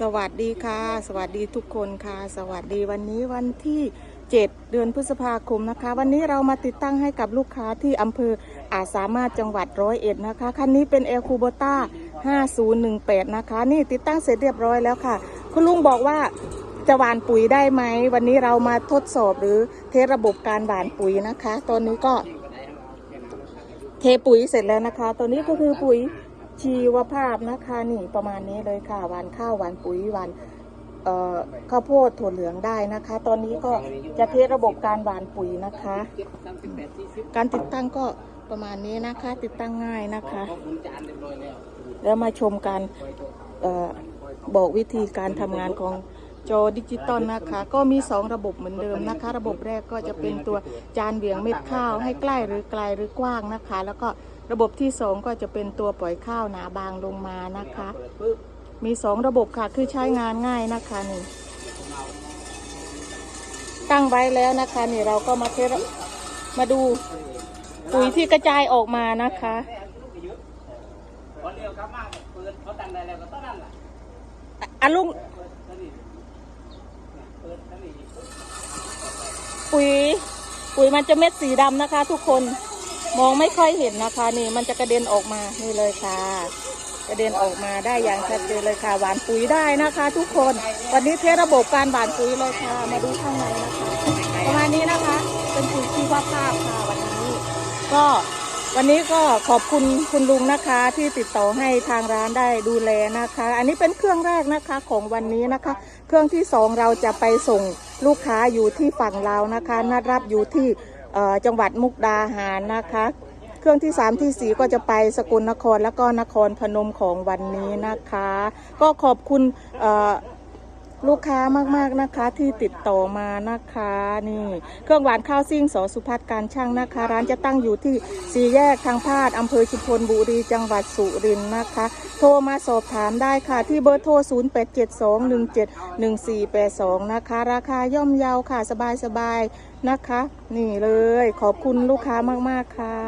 สวัสดีค่ะ สวัสดีทุกคนค่ะ สวัสดีวันนี้วันที่ 7 เดือนพฤษภาคมนะคะ วันนี้เรามาติดตั้งให้กับลูกค้าที่อำเภออาจสามารถจังหวัดร้อยเอ็ดนะคะ คันนี้เป็นเอลคูโบต้า5018 นะคะ นี่ติดตั้งเสร็จเรียบร้อยแล้วค่ะ คุณลุงบอกว่าจะหว่านปุ๋ยได้ไหม วันนี้เรามาทดสอบหรือเทสระบบการหว่านปุ๋ยนะคะ ตอนนี้ก็เทปุ๋ยเสร็จแล้วนะคะ ตัวนี้ก็คือปุ๋ย ชีวภาพนะคะนี่ประมาณนี้เลยค่ะหวานข้าวหวานปุ๋ยหวานเอ่อข้าวโพดถั่วเหลืองได้นะคะ ตอนนี้ก็จะเทสระบบการหวานปุ๋ยนะคะ การติดตั้งก็ประมาณนี้นะคะ ติดตั้งง่ายนะคะแล้วมาชมการเอ่อบอกวิธีการทำงานของจอดิจิตอลนะคะ ก็มี 2 ระบบเหมือนเดิมนะคะ ระบบแรกก็จะเป็นตัวจานเบี่ยงเม็ดข้าวให้ใกล้หรือไกลหรือกว้างนะคะ แล้วก็ ระบบที่ 2 ก็จะเป็นตัวปล่อยข้าวหนาบางลงมานะคะ มี 2 ระบบค่ะ คือใช้งานง่ายนะคะนี่ตั้งไว้แล้วนะคะนี่เราก็มาเทสมาดูปุ๋ยที่กระจายออกมานะคะพอเร็วครับมากเปิดเขาตั้งได้แล้วก็ต้องนั่นแหละอะลุงปุ๋ยปุ๋ยมันจะเม็ดสีดำนะคะ ทุกคน มองไม่ค่อยเห็นนะคะ นี่มันจะกระเด็นออกมานี่เลยค่ะ กระเด็นออกมาได้อย่างชัดเจนเลยค่ะหวานปุ๋ยได้นะคะ ทุกคนวันนี้เทสระบบการหวานปุ๋ยเลยค่ะ มาดูข้างในนะคะประมาณนี้นะคะ เป็นปุ๋ยชีวภาพค่ะวันนี้ ก็วันนี้ก็ขอบคุณคุณลุงนะคะที่ติดต่อให้ทางร้านได้ดูแลนะคะ อันนี้เป็นเครื่องแรกนะคะของวันนี้นะคะ เครื่องที่สองเราจะไปส่งลูกค้าอยู่ที่ฝั่งลาวนะคะนัดรับอยู่ที่ จังหวัดมุกดาหารนะคะ เครื่องที่สามที่สี่ก็จะไปสกลนครแล้วก็นครพนมของวันนี้นะคะ ก็ขอบคุณ ลูกค้ามากๆนะคะที่ติดต่อมานะคะนี่ เครื่องหวานข้าวซิ่งสอสุพัฒน์การช่างนะคะ ร้านจะตั้งอยู่ที่สี่แยกทางพาดอำเภอชุมพลบุรีจังหวัดสุรินทร์นะคะ โทรมาสอบถามได้ค่ะที่เบอร์โทร 0872171482 นะคะ ราคาย่อมเยาค่ะสบายๆนะคะ นี่เลยขอบคุณลูกค้ามากๆค่ะ